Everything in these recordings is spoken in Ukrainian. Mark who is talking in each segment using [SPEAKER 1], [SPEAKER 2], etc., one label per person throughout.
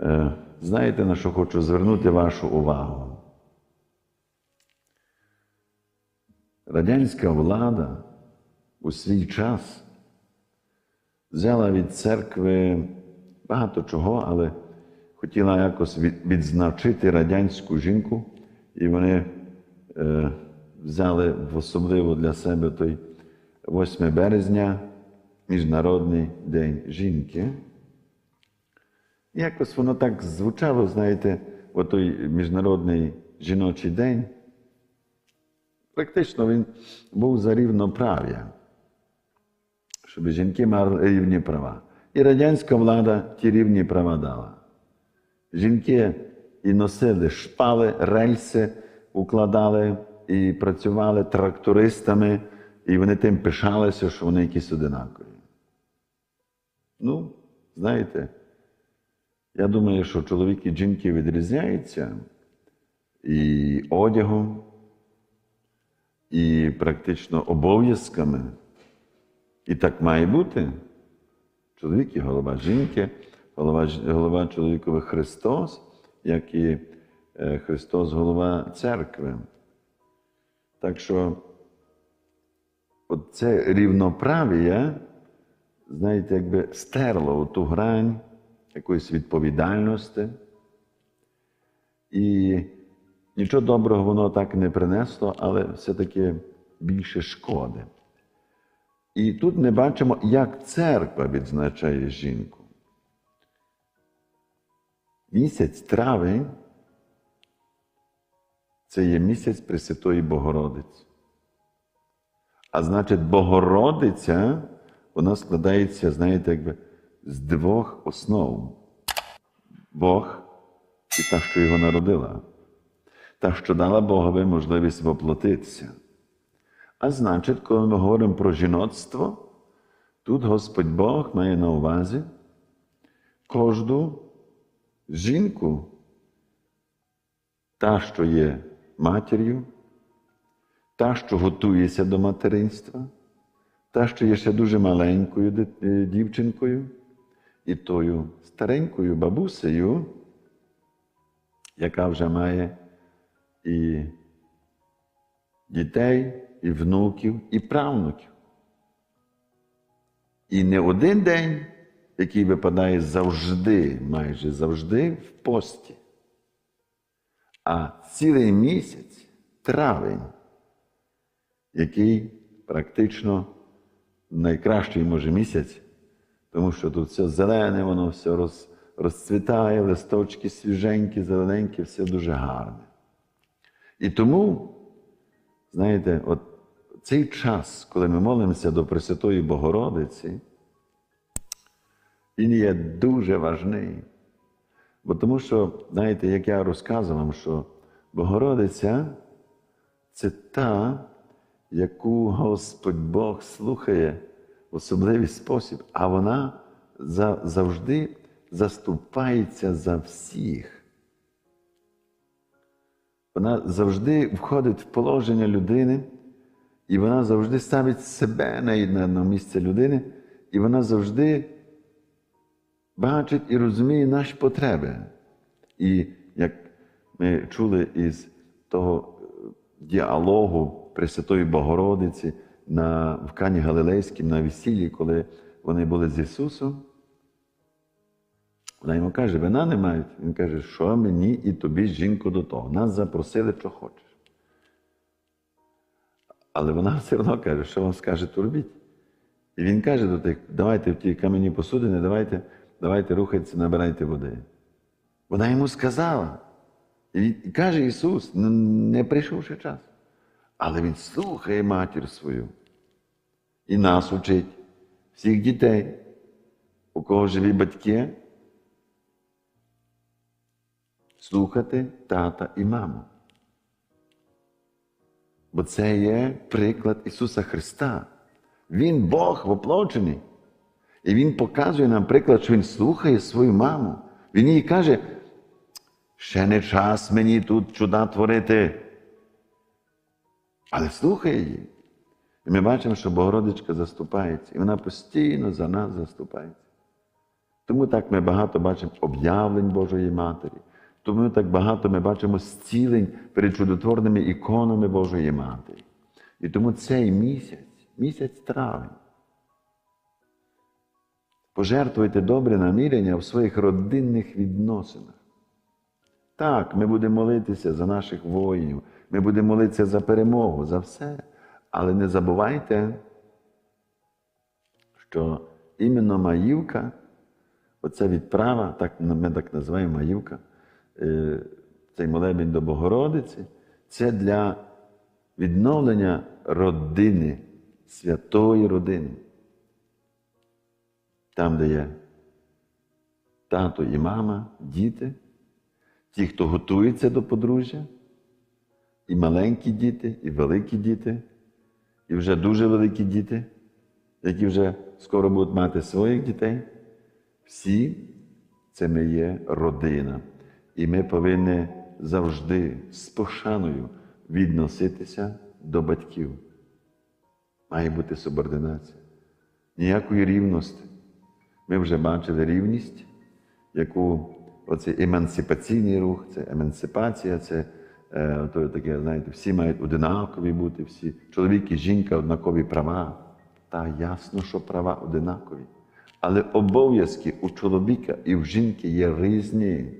[SPEAKER 1] Е, Знаєте, на що хочу звернути вашу увагу? Радянська влада у свій час взяла від церкви багато чого, але хотіла якось від- відзначити радянську жінку, і вони е, взяли особливо для себе той 8 березня, Міжнародний день жінки. Якось воно так звучало, знаєте, отой Міжнародний жіночий день. Практично він був за рівноправ'я, щоб жінки мали рівні права. І радянська влада ті рівні права дала. Жінки і носили шпали, рельси, укладали і працювали трактористами, і вони тим пишалися, що вони якісь одинакові. Ну, знаєте, я думаю, що чоловік і жінки відрізняються і одягом, і практично обов'язками. І так має бути. Чоловік і голова жінки, голова, голова чоловікових Христос, як і е, Христос голова церкви. Так що це рівноправ'я, знаєте, якби стерло ту грань якоїсь відповідальності. І нічого доброго воно так не принесло, але все-таки більше шкоди. І тут ми бачимо, як церква відзначає жінку. Місяць травень це є місяць Пресвятої Богородиці. А значить, Богородиця, вона складається, знаєте, якби з двох основ: Бог і та, що його народила, та, що дала Богові можливість воплотитися. А значить, коли ми говоримо про жіноцтво, тут Господь Бог має на увазі кожну жінку, та, що є матір'ю, та, що готується до материнства, та, що є ще дуже маленькою е, дівчинкою, і тою старенькою бабусею, яка вже має і дітей, і внуків, і правнуків. І не один день, який випадає завжди, майже завжди в пості, а цілий місяць, травень, який практично найкращий може місяць, тому що тут все зелене, воно все роз, розцвітає, листочки свіженькі, зелененькі, все дуже гарне. І тому, знаєте, от цей час, коли ми молимося до Пресвятої Богородиці, він є дуже важний. Бо тому що, знаєте, як я розказував вам, що Богородиця це та, яку Господь Бог слухає особливий спосіб, а вона завжди заступається за всіх. Вона завжди входить в положення людини, і вона завжди ставить себе на місце людини, і вона завжди бачить і розуміє наші потреби. І як ми чули із того е, діалогу Пресвятої Богородиці на, в Кані Галилейській на весіллі, коли вони були з Ісусом, вона йому каже, вина не мають. Він каже, що мені і тобі, жінко, до того. Нас запросили, що хочеш. Але вона все одно каже, що вам скаже, то робіть. І він каже до тих, давайте в ті кам'яні посудини, давайте, давайте рухайтеся, набирайте води. Вона йому сказала. І, каже Ісус, ну, не прийшов ще час. Але Він слухає матір свою. І нас учить, всіх дітей, у кого живі батьки, слухати тата і маму. Бо це є приклад Ісуса Христа. Він Бог воплочений. І Він показує нам приклад, що Він слухає свою маму. Він їй каже, ще не час мені тут чуда творити. Але слухає її. І ми бачимо, що Богородичка заступається, і вона постійно за нас заступається. Тому так ми багато бачимо об'явлень Божої Матері. Тому так багато ми бачимо зцілень перед чудотворними іконами Божої Матері. І тому цей місяць, місяць травень. Пожертвуйте добре намірення в своїх родинних відносинах. Так, ми будемо молитися за наших воїнів, ми будемо молитися за перемогу, за все. Але не забувайте, що іменно Маївка, оця відправа, так, ми так називаємо Маївка, е, цей молебень до Богородиці, це для відновлення родини, святої родини. Там, де є тато і мама, діти, ті, хто готується до подружжя, і маленькі діти, і великі діти, і вже дуже великі діти, які вже скоро будуть мати своїх дітей. Всі це ми є родина. І ми повинні завжди з пошаною відноситися до батьків. Має бути субординація. Ніякої рівності. Ми вже бачили рівність, яку оцей емансипаційний рух, це емансипація, це е, то таке, знаєте, всі мають одинакові бути, всі чоловік і жінка однакові права. Та ясно, що права одинакові. Але обов'язки у чоловіка і в жінки є різні.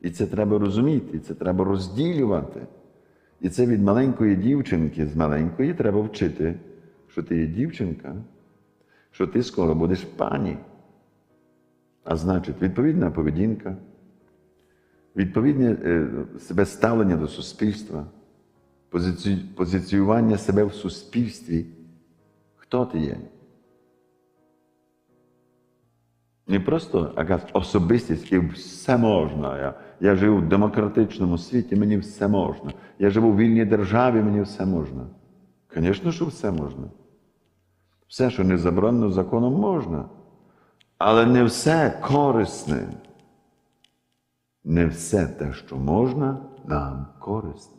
[SPEAKER 1] І це треба розуміти, це треба розділювати. І це від маленької дівчинки з маленької треба вчити, що ти є дівчинка, що ти скоро будеш пані. А значить, відповідна поведінка, відповідне себе ставлення до суспільства, позиціювання себе в суспільстві. Хто ти є? Не просто якась особистість, якій все можна. Я, я живу в демократичному світі, мені все можна. Я живу в вільній державі, мені все можна. Звісно, що все можна. Все, що не заборонено законом, можна. Але не все корисне. Не все те, що можна, нам корисне.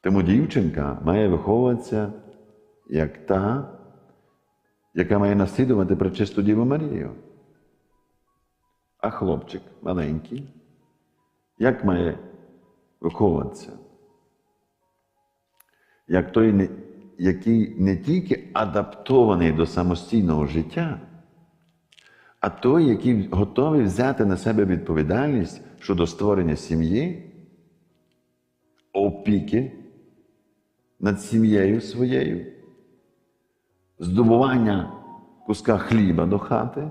[SPEAKER 1] Тому дівчинка має виховуватися як та, яка має наслідувати пречисту Діву Марію. А хлопчик маленький, як має виховуватися? Як той, який не тільки адаптований до самостійного життя, а той, який готовий взяти на себе відповідальність щодо створення сім'ї, опіки над сім'єю своєю, здобування куска хліба до хати,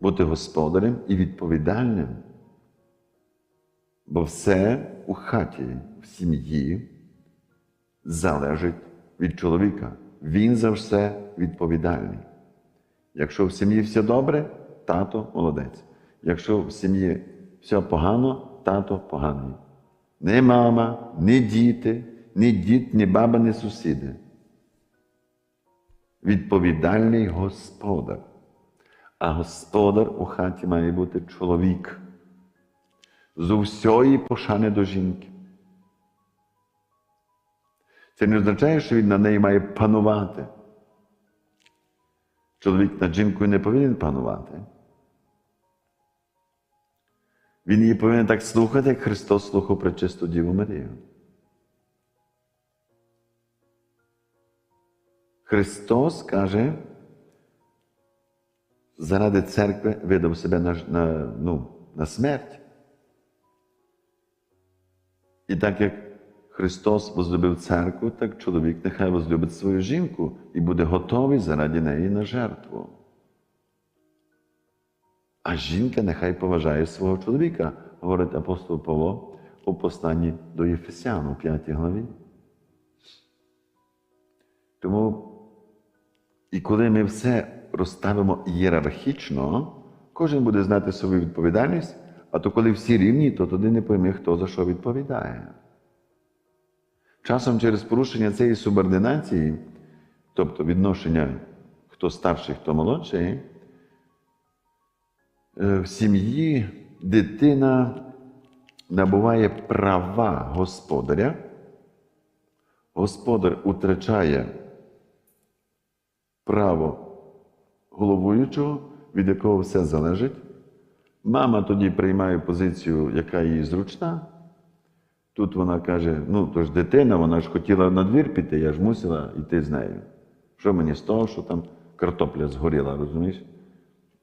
[SPEAKER 1] бути господарем і відповідальним. Бо все у хаті, в сім'ї залежить від чоловіка. Він за все відповідальний. Якщо в сім'ї все добре, тато молодець. Якщо в сім'ї все погано, тато поганий. Не мама, не діти, ні дід, ні баба, ні сусіди. Відповідальний господар. А господар у хаті має бути чоловік. З усьої пошани до жінки. Це не означає, що він на неї має панувати. Чоловік над жінкою не повинен панувати. Він її повинен так слухати, як Христос слухав пречисту Діву Марію. Христос каже, заради церкви видав себе на, на, ну, на смерть. І так як Христос возлюбив церкву, так чоловік нехай возлюбить свою жінку і буде готовий заради неї на жертву. А жінка нехай поважає свого чоловіка, говорить апостол Павло у посланні до Єфесян у 5 главі. Тому, і коли ми все розставимо ієрархічно, кожен буде знати свою відповідальність, а то коли всі рівні, то тоді не пойме, хто за що відповідає. Часом через порушення цієї субординації, тобто відношення хто старший, хто молодший, е, в сім'ї дитина набуває права господаря, господар утрачає право головуючого, від якого все залежить. Мама тоді приймає позицію, яка їй зручна. Тут вона каже: ну, то ж дитина, вона ж хотіла на двір піти, я ж мусила йти з нею. Що мені з того, що там картопля згоріла, розумієш?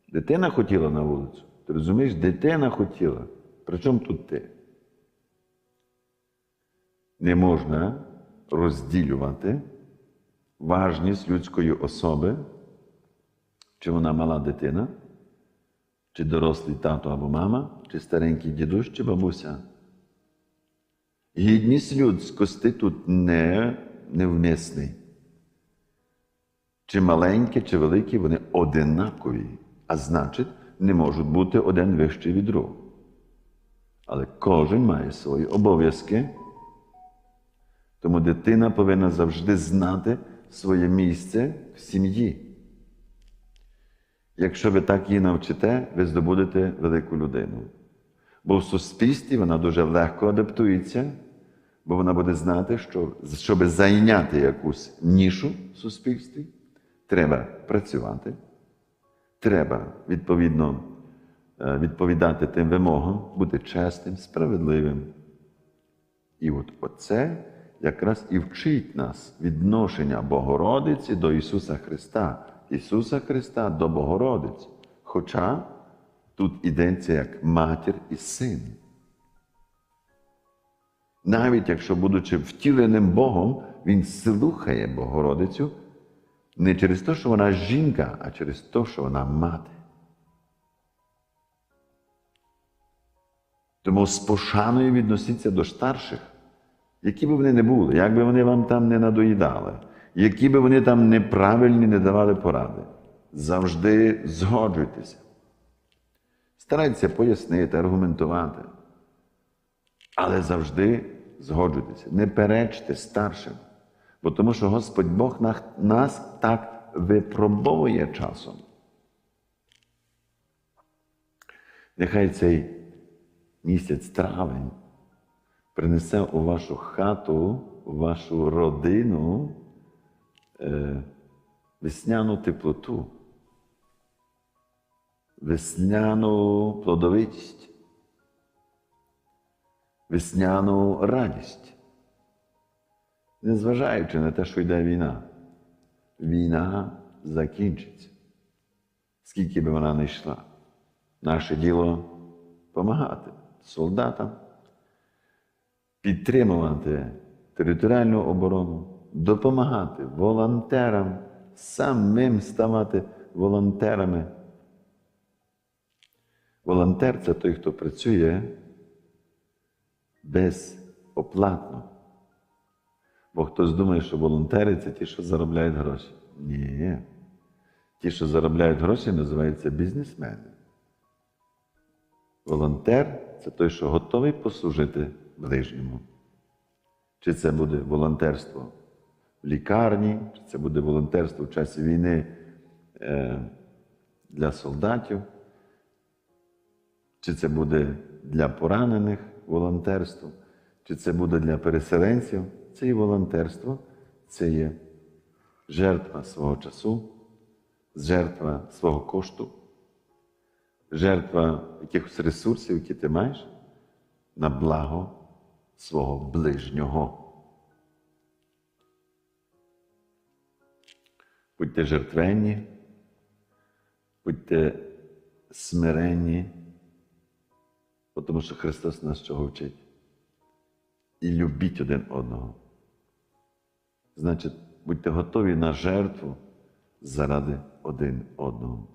[SPEAKER 1] Дитина хотіла на вулицю. Ти розумієш, дитина хотіла. При чому тут ти? Не можна розділювати важність людської особи, чи вона мала дитина, чи дорослий тато або мама, чи старенький дідусь, чи бабуся. Гідність людськості тут не, невмісний. Чи маленькі, чи великі, вони одинакові, а значить, не можуть бути один вищий від другого. Але кожен має свої обов'язки. Тому дитина повинна завжди знати своє місце в сім'ї. Якщо ви так її навчите, ви здобудете велику людину. Бо в суспільстві вона дуже легко адаптується, бо вона буде знати, що щоб зайняти якусь нішу в суспільстві, треба працювати, треба відповідно е, відповідати тим вимогам, бути чесним, справедливим. І от оце якраз і вчить нас відношення Богородиці до Ісуса Христа, Ісуса Христа до Богородиці. Хоча тут ідеться як матір і син. Навіть якщо, будучи втіленим Богом, Він слухає Богородицю не через те, що вона жінка, а через те, що вона мати. Тому з пошаною відносіться до старших, які би вони не були, як би вони вам там не надоїдали, які би вони там неправильні не давали поради. Завжди згоджуйтеся. Старайтеся пояснити, аргументувати. Але завжди згоджуйтеся. Не перечте старшим. Бо тому що Господь Бог нас- так випробовує часом. Нехай цей місяць травень принесе у вашу хату, у вашу родину е, весняну теплоту, весняну плодовитість, весняну радість. Незважаючи на те, що йде війна, війна закінчиться. Скільки би вона не йшла, наше діло допомагати солдатам, підтримувати територіальну оборону, допомагати волонтерам, самим ставати волонтерами. Волонтер це той, хто працює безоплатно. Бо хтось думає, що волонтери це ті, що заробляють гроші. Ні. Ті, що заробляють гроші, називаються бізнесмени. Волонтер це той, що готовий послужити ближньому. Чи це буде волонтерство в лікарні, чи це буде волонтерство в часі війни е, для солдатів, чи це буде для поранених волонтерство, чи це буде для переселенців. Це і волонтерство, це є жертва свого часу, жертва свого кошту, жертва якихось ресурсів, які ти маєш, на благо свого ближнього. Будьте жертвенні, будьте смиренні, тому що Христос нас чого вчить. І любіть один одного. Значить, будьте готові на жертву заради один одного.